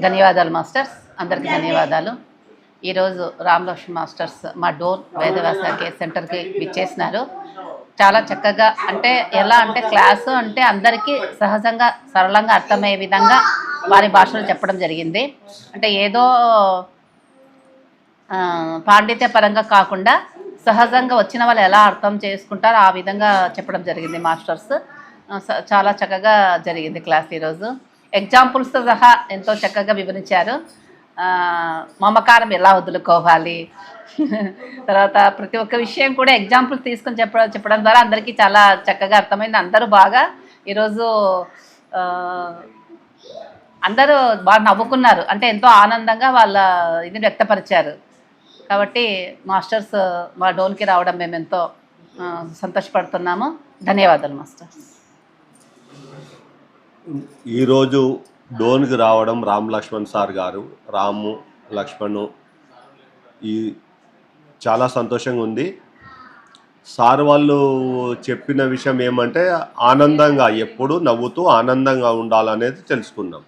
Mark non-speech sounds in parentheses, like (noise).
ధన్యవాదాలు మాస్టర్స్. అందరికి ధన్యవాదాలు. ఈరోజు రామలక్ష్మి మాస్టర్స్ మా డోర్ వేదవ్యాస కేర్ సెంటర్కి విచ్చేసినారు. చాలా చక్కగా అంటే ఎలా అంటే క్లాసు అంటే అందరికీ సహజంగా సరళంగా అర్థమయ్యే విధంగా వారి భాషలో చెప్పడం జరిగింది. అంటే ఏదో పాండిత్య పరంగా కాకుండా సహజంగా వచ్చిన వాళ్ళు ఎలా అర్థం చేసుకుంటారో ఆ విధంగా చెప్పడం జరిగింది మాస్టర్స్. స- చాలా చక్కగా జరిగింది క్లాస్ ఈరోజు. ఎగ్జాంపుల్స్తో సహా ఎంతో చక్కగా వివరించారు. మమకారం ఎలా వదులుకోవాలి? (laughs) తర్వాత ప్రతి ఒక్క విషయం కూడా ఎగ్జాంపుల్స్ తీసుకొని చెప్పడం చెప్పడం ద్వారా అందరికీ చాలా చక్కగా అర్థమైంది. అందరూ బాగా ఈరోజు అందరూ బాగా నవ్వుకున్నారు. అంటే ఎంతో ఆనందంగా వాళ్ళ ఇది వ్యక్తపరిచారు. కాబట్టి మాస్టర్స్ మా డోన్కి రావడం మేము ఎంతో సంతోషపడుతున్నాము. ధన్యవాదాలు మాస్టర్ ఈరోజు డోన్కి రావడం రామ్ లక్ష్మణ్ సార్ గారు రాము లక్ష్మణ్. ఈ చాలా సంతోషంగా ఉంది. సార్ వాళ్ళు చెప్పిన విషయం ఏమంటే ఆనందంగా ఎప్పుడు నవ్వుతూ ఆనందంగా ఉండాలనేది తెలుసుకున్నాం.